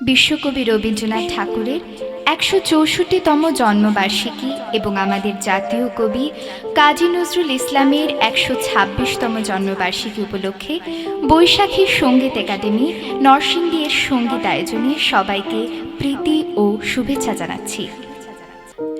বিশ্বকবি রবীন্দ্রনাথ ঠাকুরের একশো চৌষট্টিতম জন্মবার্ষিকী এবং আমাদের জাতীয় কবি কাজী নজরুল ইসলামের একশো ছাব্বিশতম জন্মবার্ষিকী উপলক্ষে বৈশাখী সংগীত একাডেমি নরসিংদী এর সংগীত আয়োজনে সবাইকে প্রীতি ও শুভেচ্ছা জানাচ্ছি।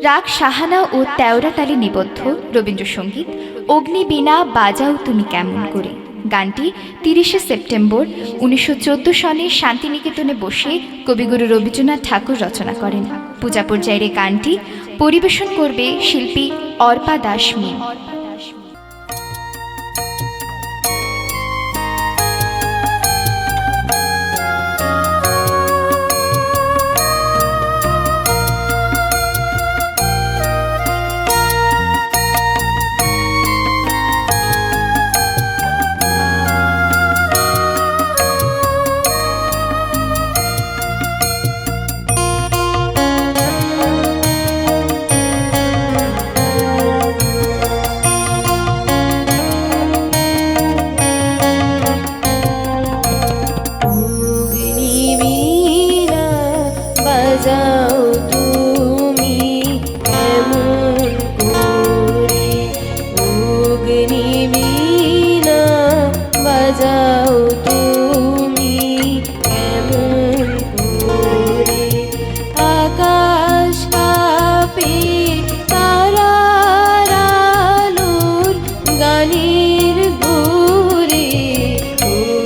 রাগ সাহানা ও তেওরাতালি নিবদ্ধ রবীন্দ্রসঙ্গীত অগ্নিবীণা বাজাও তুমি কেমন করে? গানটি তিরিশে সেপ্টেম্বর উনিশশো চোদ্দ সনে শান্তিনিকেতনে বসে কবিগুরু রবীন্দ্রনাথ ঠাকুর রচনা করেন। পূজা পর্যায়ের গানটি পরিবেশন করবে শিল্পী অর্পা দাস মিম। বাজাও তুমি কেমন আকাশ আলোর গানের ঘুরে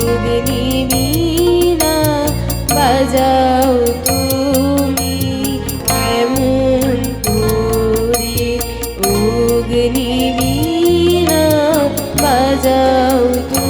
অগ্নিবীণা বাজাও তুমি কেমন করে। অগ্নিবীণা বাজাও তুমি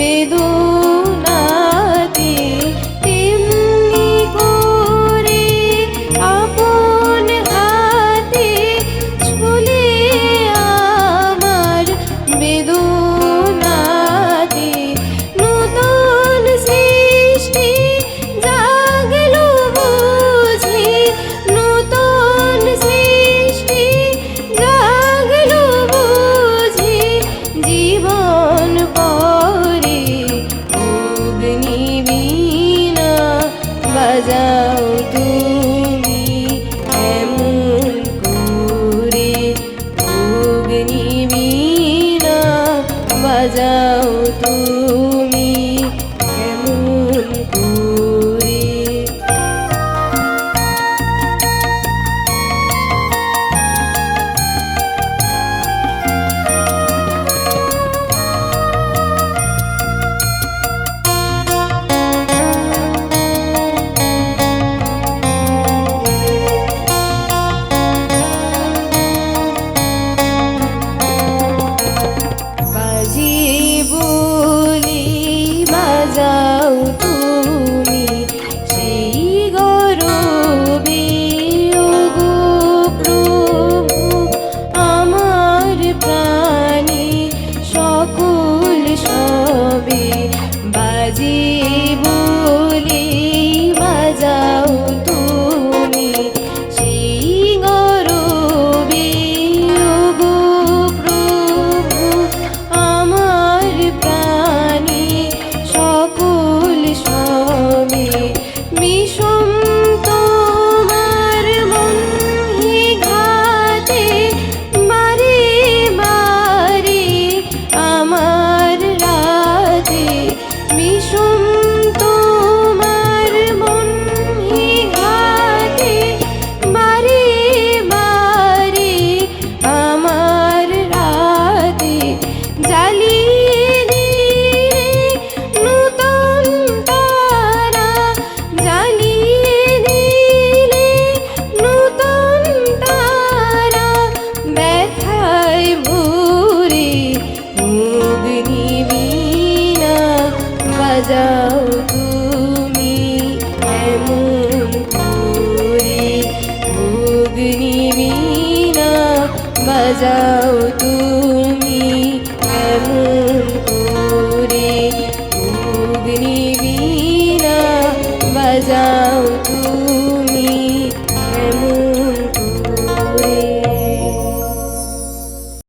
medo সাজাও তুমি এমন করে। অগ্নি বীণা বাজাও তুমি বাজাও তুমি এমন করে ভুগনি বীণা বাজাও তুমি এমন করে ভুগনি বীণা বাজাও তুমি